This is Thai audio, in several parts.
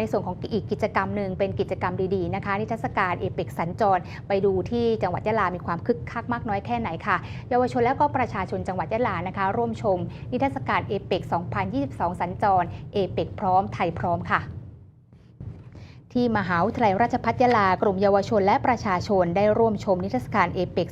ในส่วนของอีกกิจกรรมหนึ่งเป็นกิจกรรมดีๆนะคะ นิทรรศการเอเปกสัญจร ไปดูที่จังหวัดยะลา มีความคึกคักมากน้อยแค่ไหนค่ะเยาวชนและก็ประชาชนจังหวัดยะลานะคะ ร่วมชมนิทรรศการเอเปก2022 สัญจรเอเปกพร้อมไทยพร้อมค่ะ ที่มหาวิทยาลัยราชภัฏยาลากลุ่มเยาวชนและประชาชนได้ร่วมชมนิทรรศการเอเปก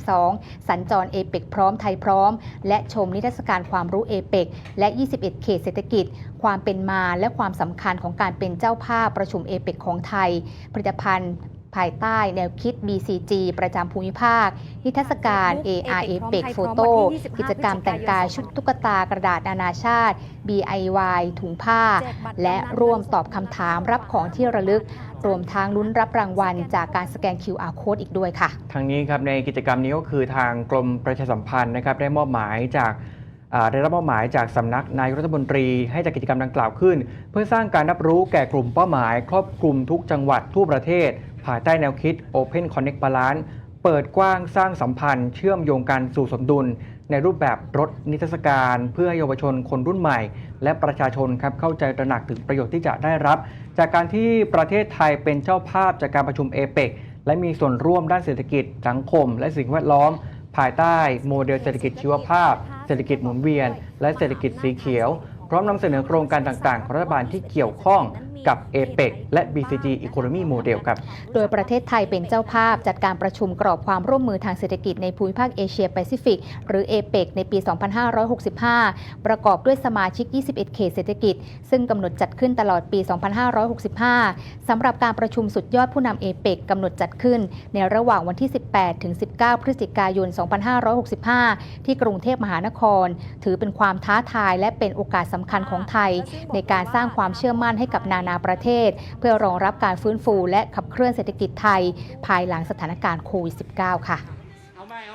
2022 สัญจรเอเปกพร้อมไทยพร้อม และชมนิทรรศการความรู้เอเปกและ 21 เขตเศรษฐกิจ ความเป็นมาและความสำคัญของการเป็นเจ้าภาพประชุมเอเปกของไทย ผลิตภัณฑ์ ภายใต้แนวคิด BCG ประจำภูมิภาค นิทรรศการ AR a p e c โฟโต้กิจกรรมแต่งกายชุดตุ๊กตากระดาษนานาชาติ BIY ถุงผ้า และร่วมตอบคำถามรับของที่ระลึก รวมทั้งลุ้นรับรางวัลจากการสแกน QR Code อีกด้วยค่ะ ทางนี้ครับในกิจกรรมนี้ก็คือทางกรมประชาสัมพันธ์นะครับได้มอบหมายจากอ่าได้รับมอบหมายจากสำนักนายกรัฐมนตรีให้จัดกิจกรรมดังกล่าวขึ้น เพื่อสร้างการรับรู้แก่กลุ่มเป้าหมาย ครอบคลุมทุกจังหวัดทั่วประเทศ ภายใต้แนวคิด Open Connect Balance เปิดกว้างสร้างสัมพันธ์เชื่อมโยงกันสู่สมดุล ในรูปแบบรถนิทรรศการ เพื่อให้เยาวชนคนรุ่นใหม่ และประชาชนครับเข้าใจตระหนักถึงประโยชน์ที่จะได้รับ จากการที่ประเทศไทยเป็นเจ้าภาพจากการประชุมเอเปกและมีส่วนร่วมด้านเศรษฐกิจ สังคม และสิ่งแวดล้อม ภายใต้โมเดลเศรษฐกิจชีวภาพ เศรษฐกิจหมุนเวียน และเศรษฐกิจสีเขียว พร้อมนำเสนอโครงการต่างๆของรัฐบาลที่เกี่ยวข้อง กับ APEC และ BCG Economy Model ครับ โดยประเทศไทยเป็นเจ้าภาพจัดการประชุมกรอบความร่วมมือทางเศรษฐกิจในภูมิภาคเอเชียแปซิฟิก หรือเอเปกในปี 2565 ประกอบด้วยสมาชิก 21 เขตเศรษฐกิจ ซึ่งกำหนดจัดขึ้นตลอดปี 2565 สำหรับการประชุมสุดยอดผู้นำเอเปกกำหนดจัดขึ้น ในระหว่างวันที่ 18 ถึง 19 พฤศจิกายน 2565 ที่กรุงเทพมหานคร ถือเป็นความท้าทายและเป็นโอกาสสำคัญของไทย ในการสร้างความเชื่อมั่นให้กับนานานาประเทศ เพื่อรองรับการฟื้นฟูและขับเคลื่อนเศรษฐกิจไทย ภายหลังสถานการณ์โควิด -19 ค่ะ